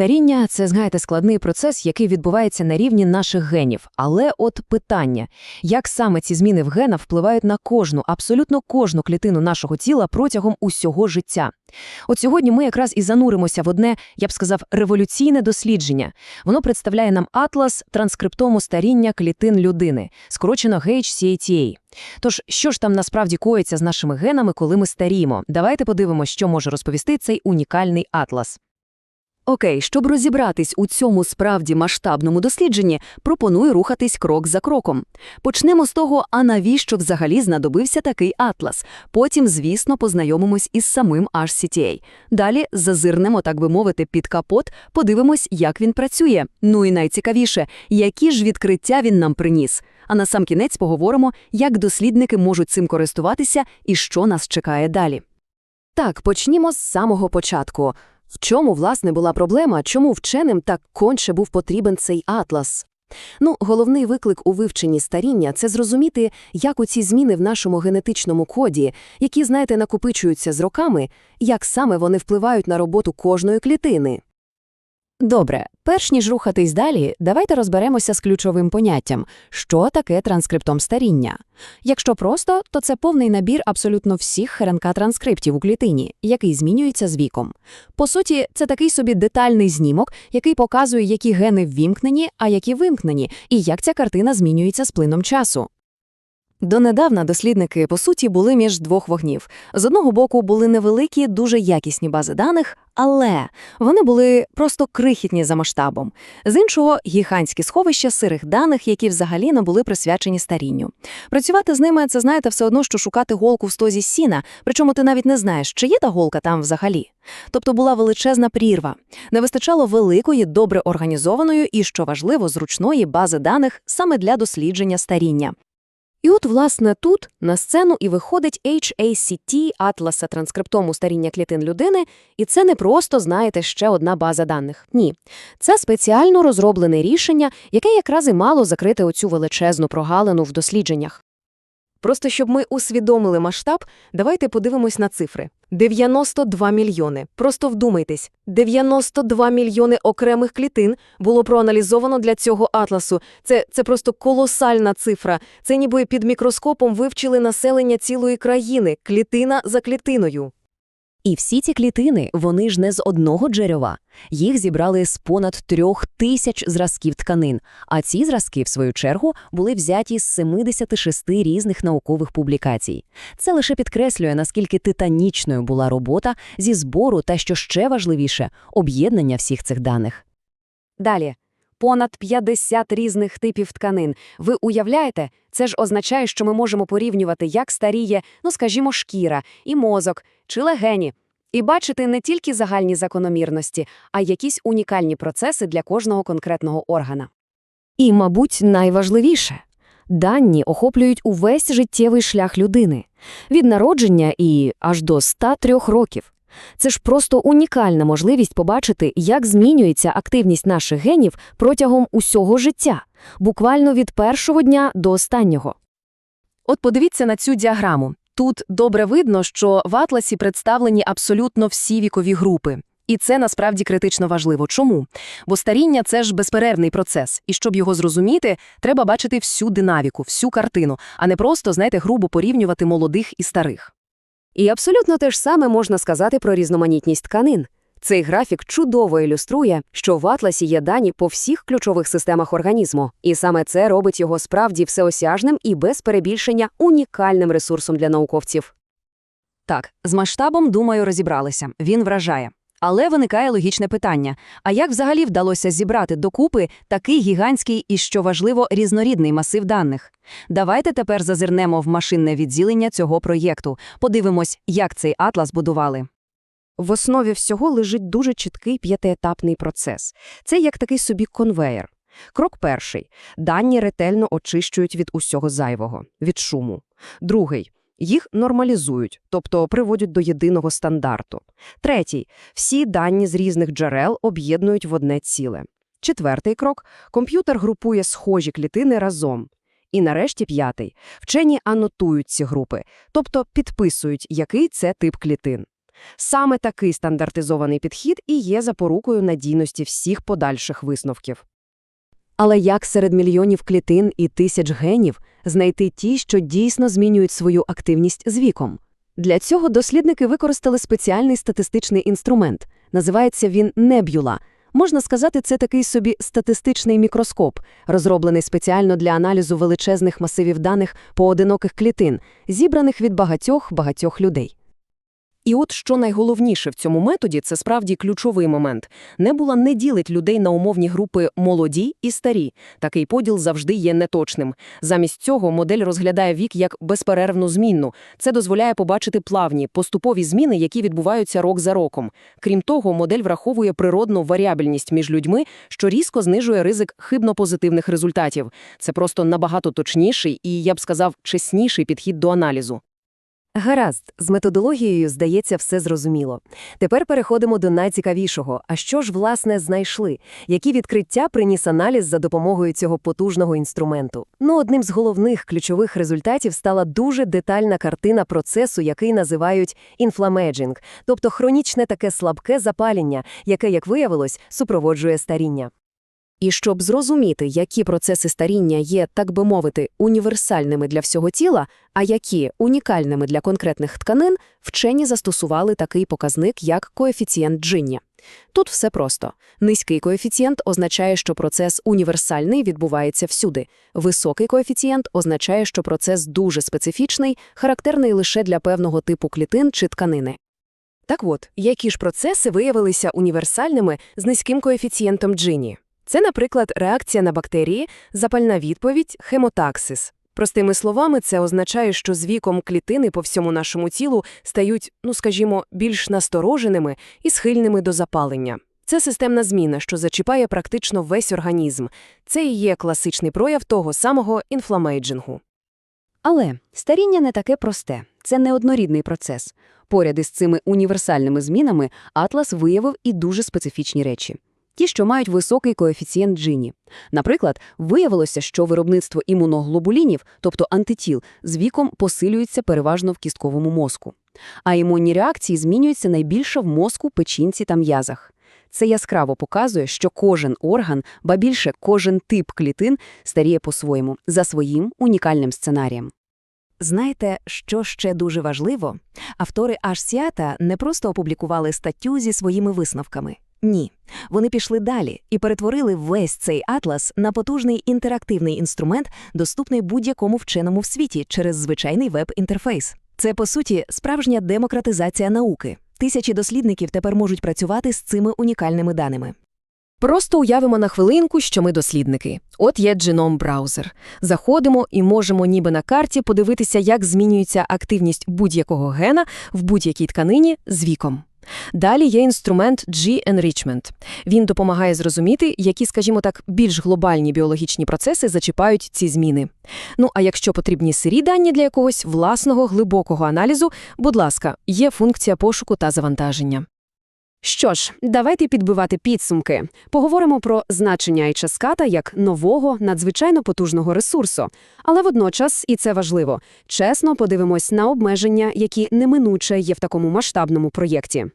Старіння це, знаєте, складний процес, який відбувається на рівні наших генів. Але от питання, як саме ці зміни в генах впливають на кожну, абсолютно кожну клітину нашого тіла протягом усього життя. От сьогодні ми якраз і зануримося в одне, я б сказав, революційне дослідження. Воно представляє нам атлас транскриптому старіння клітин людини, скорочено HCATA. Тож, що ж там насправді коїться з нашими генами, коли ми старіємо? Давайте подивимося, що може розповісти цей унікальний атлас. Окей, щоб розібратись у цьому справді масштабному дослідженні, пропоную рухатись крок за кроком. Почнемо з того, а навіщо взагалі знадобився такий атлас. Потім, звісно, познайомимось із самим HCTA. Далі зазирнемо, так би мовити, під капот, подивимось, як він працює. Ну і найцікавіше, які ж відкриття він нам приніс. А на сам кінець поговоримо, як дослідники можуть цим користуватися і що нас чекає далі. Так, почнімо з самого початку. В чому, власне, була проблема, чому вченим так конче був потрібен цей атлас? Ну, головний виклик у вивченні старіння – це зрозуміти, як оці зміни в нашому генетичному коді, які, знаєте, накопичуються з роками, як саме вони впливають на роботу кожної клітини. Добре, перш ніж рухатись далі, давайте розберемося з ключовим поняттям, що таке транскриптом старіння. Якщо просто, то це повний набір абсолютно всіх РНК-транскриптів у клітині, який змінюється з віком. По суті, це такий собі детальний знімок, який показує, які гени ввімкнені, а які вимкнені, і як ця картина змінюється з плином часу. Донедавна дослідники, по суті, були між двох вогнів. З одного боку були невеликі, дуже якісні бази даних, але вони були просто крихітні за масштабом. З іншого – гігантські сховища сирих даних, які взагалі не були присвячені старінню. Працювати з ними – це, знаєте, все одно, що шукати голку в стозі сіна, причому ти навіть не знаєш, чи є та голка там взагалі. Тобто була величезна прірва. Не вистачало великої, добре організованої і, що важливо, зручної бази даних саме для дослідження старіння. І от, власне, тут на сцену і виходить HACT атласа транскриптому старіння клітин людини, і це не просто, знаєте, ще одна база даних. Ні. Це спеціально розроблене рішення, яке якраз і мало закрити оцю величезну прогалину в дослідженнях. Просто щоб ми усвідомили масштаб, давайте подивимось на цифри. 92 мільйони. Просто вдумайтесь. 92 мільйони окремих клітин було проаналізовано для цього атласу. Це, це просто колосальна цифра. Це ніби під мікроскопом вивчили населення цілої країни, клітина за клітиною. І всі ці клітини, вони ж не з одного джерела. Їх зібрали з понад трьох тисяч зразків тканин, а ці зразки, в свою чергу, були взяті з 76 різних наукових публікацій. Це лише підкреслює, наскільки титанічною була робота зі збору та, що ще важливіше, об'єднання всіх цих даних. Далі. Понад 50 різних типів тканин. Ви уявляєте? Це ж означає, що ми можемо порівнювати, як старіє, ну скажімо, шкіра, і мозок, чи легені, і бачити не тільки загальні закономірності, а якісь унікальні процеси для кожного конкретного органа. І, мабуть, найважливіше дані охоплюють увесь життєвий шлях людини від народження і аж до 103 років. Це ж просто унікальна можливість побачити, як змінюється активність наших генів протягом усього життя, буквально від першого дня до останнього. От подивіться на цю діаграму. Тут добре видно, що в атласі представлені абсолютно всі вікові групи. І це насправді критично важливо. Чому? Бо старіння це ж безперервний процес, і щоб його зрозуміти, треба бачити всю динаміку, всю картину, а не просто, знаєте, грубо порівнювати молодих і старих. І абсолютно те ж саме можна сказати про різноманітність тканин. Цей графік чудово ілюструє, що в атласі є дані по всіх ключових системах організму, і саме це робить його справді всеосяжним і без перебільшення унікальним ресурсом для науковців. Так, з масштабом, думаю, розібралися. Він вражає. Але виникає логічне питання: а як взагалі вдалося зібрати докупи такий гігантський і, що важливо, різнорідний масив даних? Давайте тепер зазирнемо в машинне відділення цього проєкту, подивимось, як цей атлас будували. В основі всього лежить дуже чіткий п'ятиетапний процес. Це як такий собі конвеєр. Крок перший. Дані ретельно очищують від усього зайвого, від шуму. Другий. Їх нормалізують, тобто приводять до єдиного стандарту. Третій. Всі дані з різних джерел об'єднують в одне ціле. Четвертий крок. Комп'ютер групує схожі клітини разом. І нарешті п'ятий. Вчені анотують ці групи, тобто підписують, який це тип клітин. Саме такий стандартизований підхід і є запорукою надійності всіх подальших висновків. Але як серед мільйонів клітин і тисяч генів знайти ті, що дійсно змінюють свою активність з віком? Для цього дослідники використали спеціальний статистичний інструмент. Називається він небюла. Можна сказати, це такий собі статистичний мікроскоп, розроблений спеціально для аналізу величезних масивів даних поодиноких клітин, зібраних від багатьох-багатьох людей. І от що найголовніше в цьому методі, це справді ключовий момент. Небула не ділить людей на умовні групи молоді і старі. Такий поділ завжди є неточним. Замість цього модель розглядає вік як безперервну змінну. Це дозволяє побачити плавні, поступові зміни, які відбуваються рок за роком. Крім того, модель враховує природну варіабельність між людьми, що різко знижує ризик хибно-позитивних результатів. Це просто набагато точніший і, я б сказав, чесніший підхід до аналізу. Гаразд, з методологією, здається, все зрозуміло. Тепер переходимо до найцікавішого. А що ж, власне, знайшли? Які відкриття приніс аналіз за допомогою цього потужного інструменту? Ну, одним з головних ключових результатів стала дуже детальна картина процесу, який називають інфламеджинг, тобто хронічне таке слабке запалення, яке, як виявилось, супроводжує старіння. І щоб зрозуміти, які процеси старіння є, так би мовити, універсальними для всього тіла, а які унікальними для конкретних тканин, вчені застосували такий показник, як коефіцієнт Джинні. Тут все просто. Низький коефіцієнт означає, що процес універсальний відбувається всюди. Високий коефіцієнт означає, що процес дуже специфічний, характерний лише для певного типу клітин чи тканини. Так от, які ж процеси виявилися універсальними з низьким коефіцієнтом Джинні? Це, наприклад, реакція на бактерії, запальна відповідь, хемотаксис. Простими словами, це означає, що з віком клітини по всьому нашому тілу стають, ну скажімо, більш настороженими і схильними до запалення. Це системна зміна, що зачіпає практично весь організм. Це і є класичний прояв того самого інфламейджингу. Але старіння не таке просте, це неоднорідний процес. Поряд із цими універсальними змінами Атлас виявив і дуже специфічні речі. Ті, що мають високий коефіцієнт Джині. Наприклад, виявилося, що виробництво імуноглобулінів, тобто антитіл, з віком посилюється переважно в кістковому мозку. А імунні реакції змінюються найбільше в мозку, печінці та м'язах. Це яскраво показує, що кожен орган, ба більше кожен тип клітин старіє по-своєму, за своїм унікальним сценарієм. Знаєте, що ще дуже важливо? Автори Ашсіата не просто опублікували статтю зі своїми висновками. Ні, вони пішли далі і перетворили весь цей атлас на потужний інтерактивний інструмент, доступний будь-якому вченому в світі через звичайний веб-інтерфейс. Це, по суті, справжня демократизація науки. Тисячі дослідників тепер можуть працювати з цими унікальними даними. Просто уявимо на хвилинку, що ми дослідники. От є дженом-браузер. Заходимо і можемо ніби на карті подивитися, як змінюється активність будь-якого гена в будь-якій тканині з віком. Далі є інструмент G-Enrichment. Він допомагає зрозуміти, які, скажімо так, більш глобальні біологічні процеси зачіпають ці зміни. Ну а якщо потрібні сирі дані для якогось власного глибокого аналізу, будь ласка, є функція пошуку та завантаження. Що ж, давайте підбивати підсумки. Поговоримо про значення HSCATA як нового, надзвичайно потужного ресурсу. Але водночас, і це важливо, чесно подивимось на обмеження, які неминуче є в такому масштабному проєкті.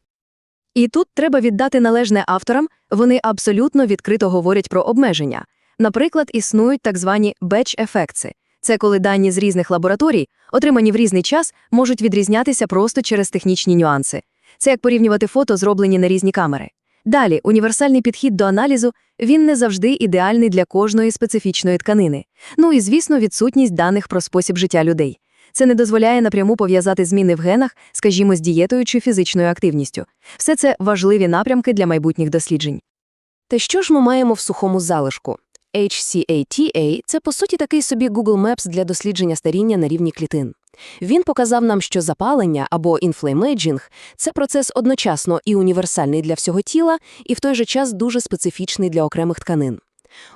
І тут треба віддати належне авторам, вони абсолютно відкрито говорять про обмеження. Наприклад, існують так звані беч-ефекти. Це коли дані з різних лабораторій, отримані в різний час, можуть відрізнятися просто через технічні нюанси. Це як порівнювати фото, зроблені на різні камери. Далі, універсальний підхід до аналізу, він не завжди ідеальний для кожної специфічної тканини. Ну і, звісно, відсутність даних про спосіб життя людей. Це не дозволяє напряму пов'язати зміни в генах, скажімо, з дієтою чи фізичною активністю. Все це важливі напрямки для майбутніх досліджень. Та що ж ми маємо в сухому залишку? HCATA – це, по суті, такий собі Google Maps для дослідження старіння на рівні клітин. Він показав нам, що запалення або інфлеймейджинг – це процес одночасно і універсальний для всього тіла, і в той же час дуже специфічний для окремих тканин.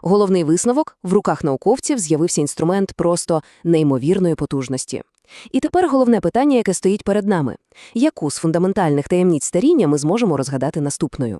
Головний висновок – в руках науковців з'явився інструмент просто неймовірної потужності. І тепер головне питання, яке стоїть перед нами – яку з фундаментальних таємниць старіння ми зможемо розгадати наступною?